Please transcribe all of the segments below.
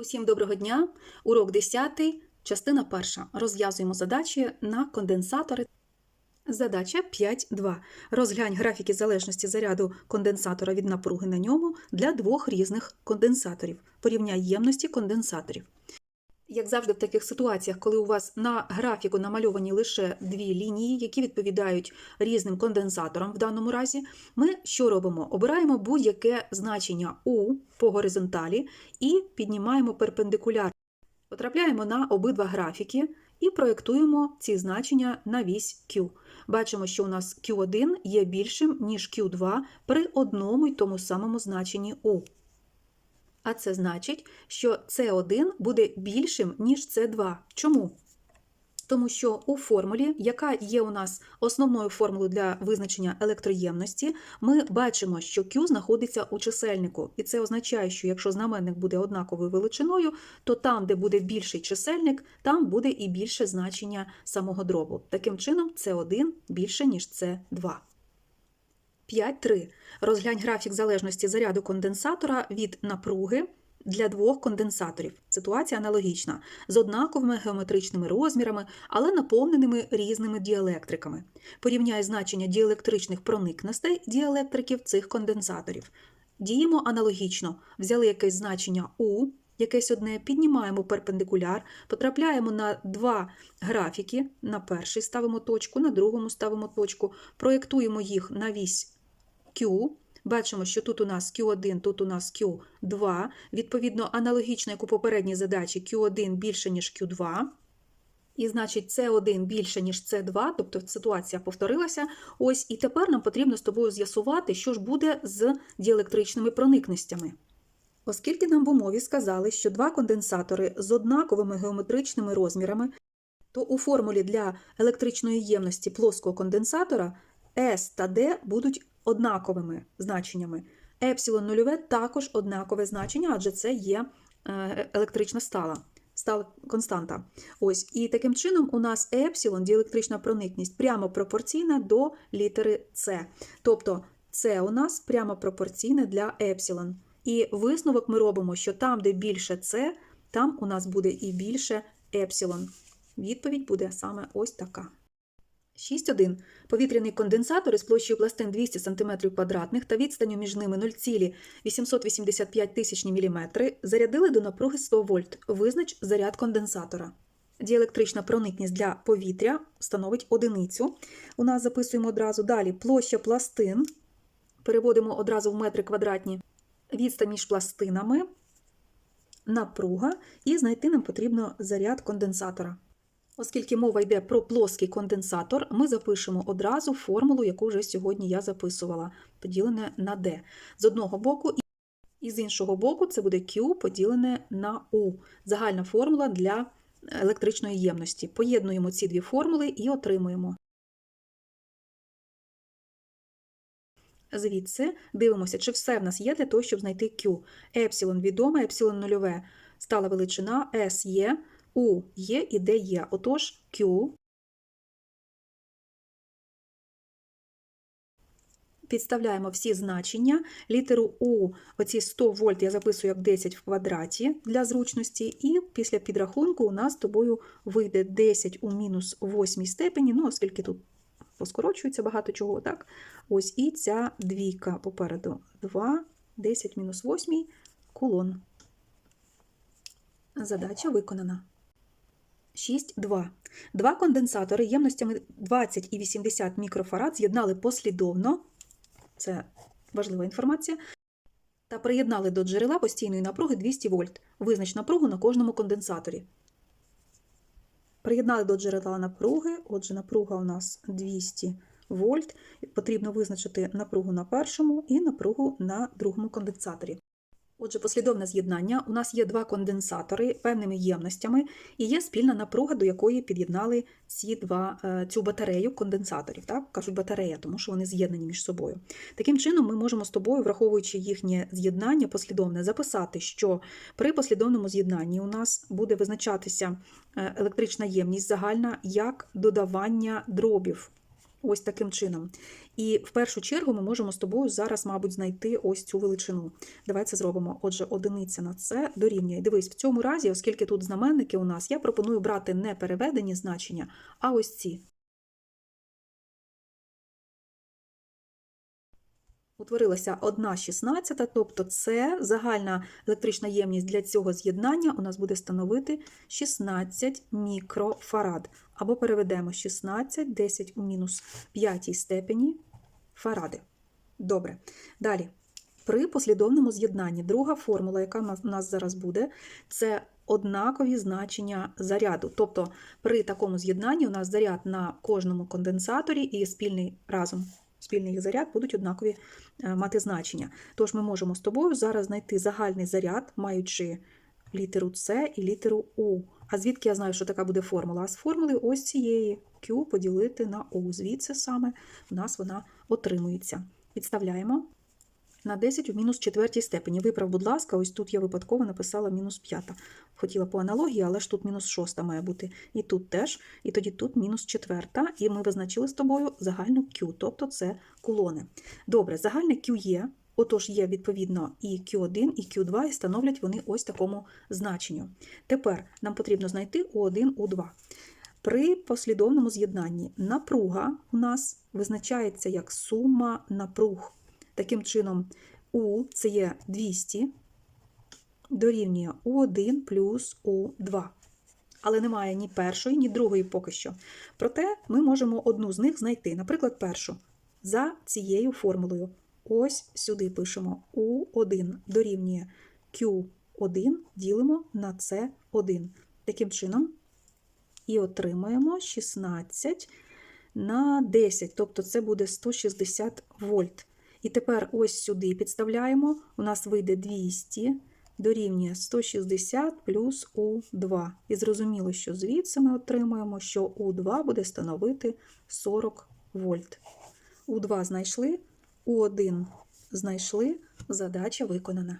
Усім доброго дня! Урок 10, частина 1. Розв'язуємо задачі на конденсатори. Задача 5.2. Розглянь графіки залежності заряду конденсатора від напруги на ньому для двох різних конденсаторів. Порівняй ємності конденсаторів. Як завжди, в таких ситуаціях, коли у вас на графіку намальовані лише дві лінії, які відповідають різним конденсаторам в даному разі, ми що робимо? Обираємо будь-яке значення U по горизонталі і піднімаємо перпендикуляр. Потрапляємо на обидва графіки і проєктуємо ці значення на вісь Q. Бачимо, що у нас Q1 є більшим, ніж Q2 при одному й тому самому значенні U. А це значить, що С1 буде більшим, ніж С2. Чому? Тому що у формулі, яка є у нас основною формулою для визначення електроємності, ми бачимо, що Q знаходиться у чисельнику. І це означає, що якщо знаменник буде однаковою величиною, то там, де буде більший чисельник, там буде і більше значення самого дробу. Таким чином, С1 більше, ніж С2. 5.3. Розглянь графік залежності заряду конденсатора від напруги для двох конденсаторів. Ситуація аналогічна, з однаковими геометричними розмірами, але наповненими різними діелектриками. Порівняй значення діелектричних проникностей діелектриків цих конденсаторів. Діємо аналогічно. Взяли якесь значення У, якесь одне, піднімаємо перпендикуляр, потрапляємо на два графіки. На перший ставимо точку, на другому ставимо точку, проєктуємо їх на вісь Q. Бачимо, що тут у нас Q1, тут у нас Q2. Відповідно, аналогічно, як у попередній задачі, Q1 більше, ніж Q2. І значить, С1 більше, ніж С2, тобто ситуація повторилася. Ось, і тепер нам потрібно з тобою з'ясувати, що ж буде з діелектричними проникностями. Оскільки нам в умові сказали, що два конденсатори з однаковими геометричними розмірами, то у формулі для електричної ємності плоского конденсатора S та D будуть однаковими значеннями. Епсилон нульове також однакове значення, адже це є е, електрична стала, стала константа. Ось, І таким чином у нас епсилон, діелектрична проникність, прямо пропорційна до літери С. Тобто це у нас прямо пропорційне для епсилон. І висновок ми робимо, що там, де більше С, там у нас буде і більше епсилон. Відповідь буде саме ось така. 6.1. Повітряний конденсатор із площею пластин 200 см квадратних та відстанню між ними 0,885 тисячні мм зарядили до напруги 100 вольт. Визнач заряд конденсатора. Діелектрична проникність для повітря становить одиницю. У нас записуємо одразу далі площа пластин. Переводимо одразу в метри квадратні. Відстань між пластинами, напруга, і знайти нам потрібно заряд конденсатора. Оскільки мова йде про плоский конденсатор, ми запишемо одразу формулу, яку вже сьогодні я записувала, поділене на D. З одного боку, і з іншого боку, це буде Q поділене на U. Загальна формула для електричної ємності. Поєднуємо ці дві формули і отримуємо. Звідси дивимося, чи все в нас є для того, щоб знайти Q. Епсилон відоме, епсилон нульове стала величина, S є. У є і де є. Отож, Q підставляємо всі значення. Літеру У, оці 100 вольт я записую як 10 в квадраті для зручності, і після підрахунку у нас з тобою вийде 10 у мінус 8 степені, ну, оскільки тут поскорочується багато чого, так? Ось і ця двійка попереду 2, 10 мінус 8 кулон. Задача виконана. 6.2. Два конденсатори ємностями 20 і 80 мікрофарад з'єднали послідовно, це важлива інформація, та приєднали до джерела постійної напруги 200 вольт. Визнач напругу на кожному конденсаторі. Приєднали до джерела напруги, отже, напруга у нас 200 вольт. Потрібно визначити напругу на першому і напругу на другому конденсаторі. Отже, послідовне з'єднання. У нас є два конденсатори певними ємностями, і є спільна напруга, до якої під'єднали ці два, е, цю батарею конденсаторів. Так? Кажуть батарея, тому що вони з'єднані між собою. Таким чином, ми можемо з тобою, враховуючи їхнє з'єднання послідовне, записати, що при послідовному з'єднанні у нас буде визначатися е, електрична ємність загальна як додавання дробів. Ось таким чином. І в першу чергу ми можемо з тобою зараз, мабуть, знайти ось цю величину. Давай це зробимо. Отже, одиниця на це дорівнює. Дивись, в цьому разі, оскільки тут знаменники у нас, я пропоную брати не переведені значення, а ось ці. Утворилася 1 16, тобто це загальна електрична ємність для цього з'єднання у нас буде становити 16 мікрофарад. Або переведемо 16, 10 у мінус 5 степені фаради. Добре. Далі. При послідовному з'єднанні друга формула, яка у нас зараз буде, це однакові значення заряду. Тобто при такому з'єднанні у нас заряд на кожному конденсаторі і спільний разом спільний їх заряд будуть однакові е, мати значення. Тож ми можемо з тобою зараз знайти загальний заряд, маючи літеру С і літеру У. А звідки я знаю, що така буде формула? А з формули ось цієї Q поділити на У. Звідси саме в нас вона отримується. Підставляємо на 10 у мінус четвертій степені. Виправ, будь ласка, ось тут я випадково написала мінус п'ята. Хотіла по аналогії, але ж тут мінус шоста має бути. І тут теж, і тоді тут мінус четверта, і ми визначили з тобою загальну Q, тобто це кулони. Добре, загальне Q є, отож є відповідно і Q1, і Q2, і становлять вони ось такому значенню. Тепер нам потрібно знайти U1, U2. При послідовному з'єднанні напруга у нас визначається як сума напруг. Таким чином, У це є 200, дорівнює У1 плюс У2. Але немає ні першої, ні другої поки що. Проте ми можемо одну з них знайти, наприклад, першу. За цією формулою. Ось сюди пишемо У1 дорівнює Q1 ділимо на С1. Таким чином, і отримаємо 16 на 10, тобто це буде 160 вольт. І тепер ось сюди підставляємо. У нас вийде 200 дорівнює 160 плюс У2. І зрозуміло, що звідси ми отримуємо, що У2 буде становити 40 вольт. У2 знайшли, У1 знайшли, задача виконана.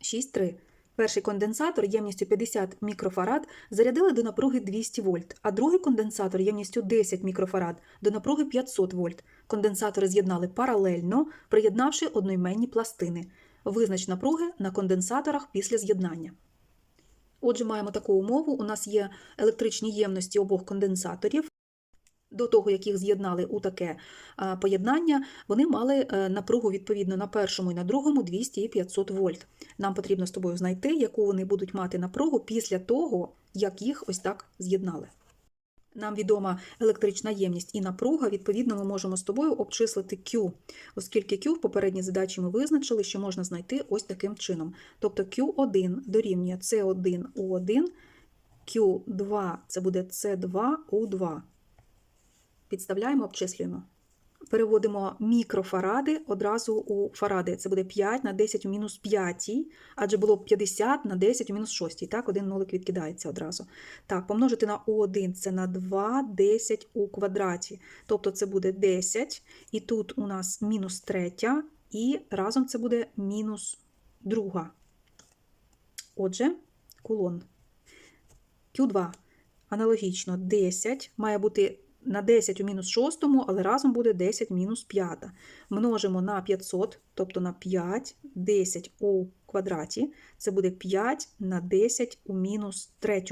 6.3. Перший конденсатор ємністю 50 мікрофарад зарядили до напруги 200 вольт, а другий конденсатор ємністю 10 мікрофарад до напруги 500 вольт. Конденсатори з'єднали паралельно, приєднавши одноіменні пластини. Визнач напруги на конденсаторах після з'єднання. Отже, маємо таку умову. У нас є електричні ємності обох конденсаторів. До того, як їх з'єднали у таке поєднання, вони мали е, напругу відповідно на першому і на другому 200 і 500 вольт. Нам потрібно з тобою знайти, яку вони будуть мати напругу після того, як їх ось так з'єднали. Нам відома електрична ємність і напруга, відповідно, ми можемо з тобою обчислити Q, оскільки Q в попередній задачі ми визначили, що можна знайти ось таким чином. Тобто Q1 дорівнює C1U1, Q2 це буде C2U2. Підставляємо, обчислюємо. Переводимо мікрофаради одразу у фаради. Це буде 5 на 10 у мінус 5, адже було 50 на 10 у мінус 6. Так, один нолик відкидається одразу. Так, помножити на У1 це на 2, 10 у квадраті. Тобто це буде 10, і тут у нас мінус третя, і разом це буде мінус друга. Отже, кулон. Q2 аналогічно 10 має бути на 10 у мінус 6, але разом буде 10 мінус 5. Множимо на 500, тобто на 5, 10 у квадраті. Це буде 5 на 10 у мінус 3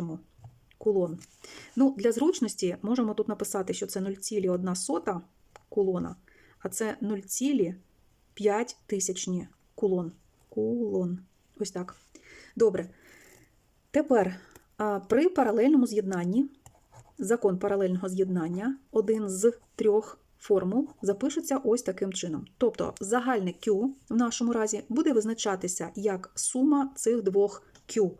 кулон. Ну, Для зручності можемо тут написати, що це 0,1 кулона, а це 0,5 тисячні кулон. Кулон. Ось так. Добре. Тепер при паралельному з'єднанні закон паралельного з'єднання, один з трьох формул, запишеться ось таким чином. Тобто загальне Q в нашому разі буде визначатися як сума цих двох Q.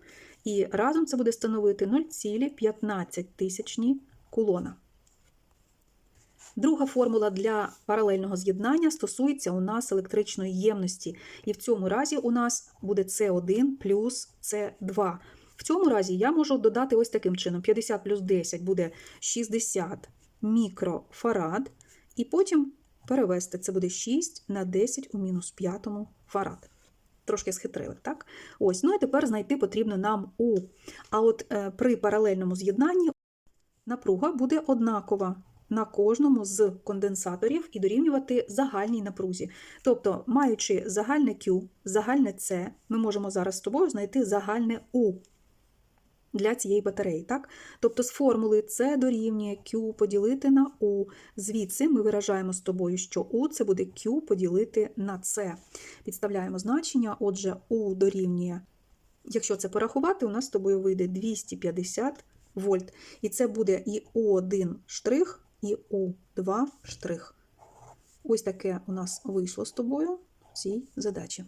І разом це буде становити 0,15 тисячні кулона. Друга формула для паралельного з'єднання стосується у нас електричної ємності. І в цьому разі у нас буде С1 плюс С2. В цьому разі я можу додати ось таким чином: 50 плюс 10 буде 60 мікрофарад, і потім перевести це буде 6 на 10 у мінус 5 фарад. Трошки схитрили, так? Ось, ну і тепер знайти потрібно нам У. А от е, при паралельному з'єднанні напруга буде однакова. на кожному з конденсаторів і дорівнювати загальній напрузі. Тобто, маючи загальне Q, загальне C, ми можемо зараз з тобою знайти загальне U для цієї батареї. Так? Тобто з формули C дорівнює Q поділити на U. Звідси ми виражаємо з тобою, що U це буде Q поділити на C. Підставляємо значення, отже, U дорівнює, якщо це порахувати, у нас з тобою вийде 250 вольт. І це буде і У1 штрих, і У2 штрих. Ось таке у нас вийшло з тобою цій задачі.